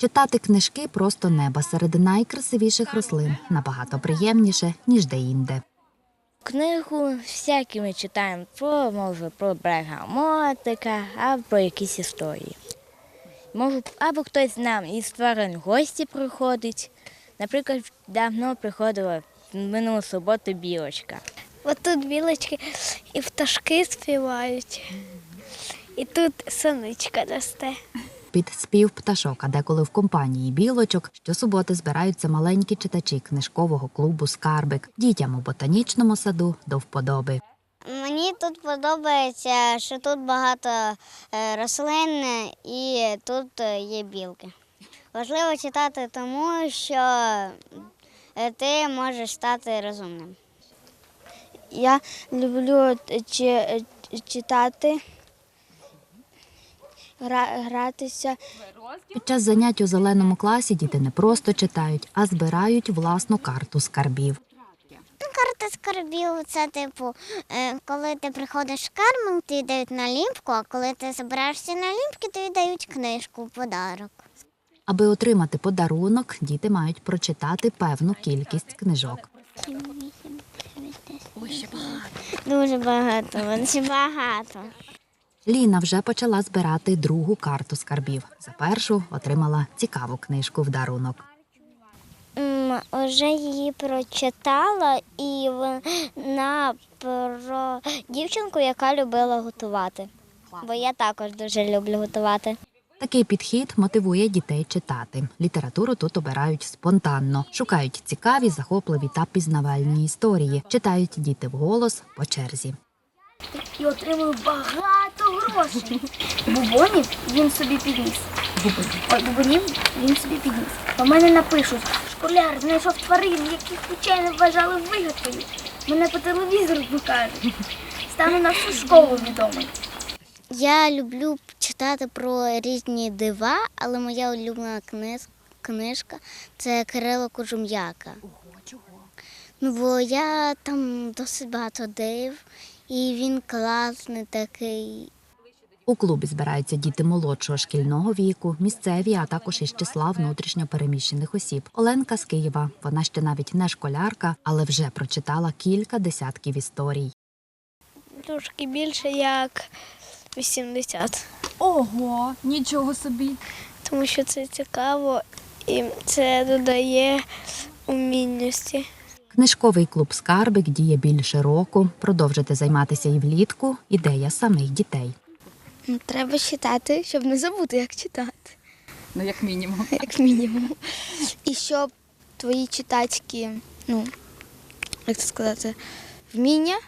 Читати книжки просто неба серед найкрасивіших рослин набагато приємніше, ніж де-інде. Книгу всякі ми читаємо про, може, про бергамотика, або про якісь історії. Може, або хтось нам із тварин гості приходить. Наприклад, давно приходила в минулу суботу білочка. От тут білочки і пташки співають, і тут сонечка росте. Під спів пташок, а деколи в компанії білочок щосуботи збираються маленькі читачі книжкового клубу Скарбик дітям у ботанічному саду до вподоби. Мені тут подобається, що тут багато е, рослин і тут е, є білки. Важливо читати тому, що е, ти можеш стати розумним. Я люблю читати, гратися. Під час занять у зеленому класі діти не просто читають, а збирають власну карту скарбів. Карта скарбів це типу, е, коли ти приходиш в карман, тобі дають наліпку, а коли ти збираєшся наліпки, тобі дають книжку в подарок. Аби отримати подарунок, діти мають прочитати певну кількість книжок. Дуже багато, дуже багато. Ліна вже почала збирати другу карту скарбів. За першу отримала цікаву книжку в дарунок. Вже її прочитала, і вона про дівчинку, яка любила готувати. Бо я також дуже люблю готувати. Такий підхід мотивує дітей читати. Літературу тут обирають спонтанно, шукають цікаві, захопливі та пізнавальні історії. Читають діти вголос по черзі. І отримую багато грошей. Бубонів він собі підніс. Ой, бубонів він собі підніс. По мене напишуть, школяр знайшов тварин, яких звичайно вважали вигадкою. Мене по телевізору покажуть. Стану на всю школу відомий. Я люблю читати про різні дива, але моя улюблена книж, книжка це Кирило Кожум'яка. Чого? Ну, бо я там досить багато див, і він класний такий. У клубі збираються діти молодшого шкільного віку, місцеві, а також із числа внутрішньо переміщених осіб. Оленка з Києва. Вона ще навіть не школярка, але вже прочитала кілька десятків історій. Трошки більше як 80. Ого, нічого собі. Тому що це цікаво і це додає умінності. Книжковий клуб Скарбик діє більше року. Продовжити займатися і влітку. Ідея самих дітей. Ну, Треба читати, щоб не забути, як читати, Ну, як мінімум. як мінімум. І щоб твої читацькі, ну, як це сказати, вміння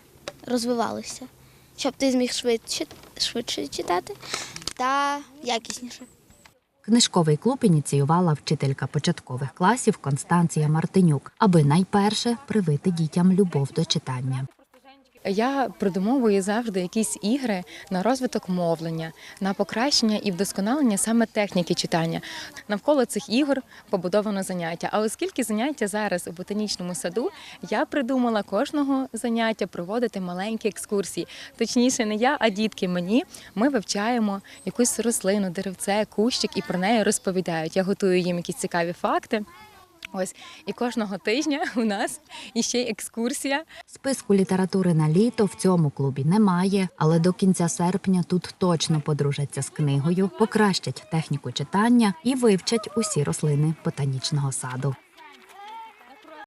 розвивалися. Щоб ти зміг швидше, швидше читати та якісніше. Книжковий клуб ініціювала вчителька початкових класів Констанція Мартинюк, аби найперше привити дітям любов до читання. Я придумовую завжди якісь ігри на розвиток мовлення, на покращення і вдосконалення саме техніки читання. Навколо цих ігор побудовано заняття. А оскільки заняття зараз у ботанічному саду, я придумала кожного заняття проводити маленькі екскурсії. Точніше, не я, а дітки мені. Ми вивчаємо якусь рослину, деревце, кущик і про неї розповідають. Я готую їм якісь цікаві факти. Ось і кожного тижня у нас іще екскурсія Списку літератури на літо в цьому клубі немає, але до кінця серпня тут точно подружаться з книгою, покращать техніку читання і вивчать усі рослини ботанічного саду.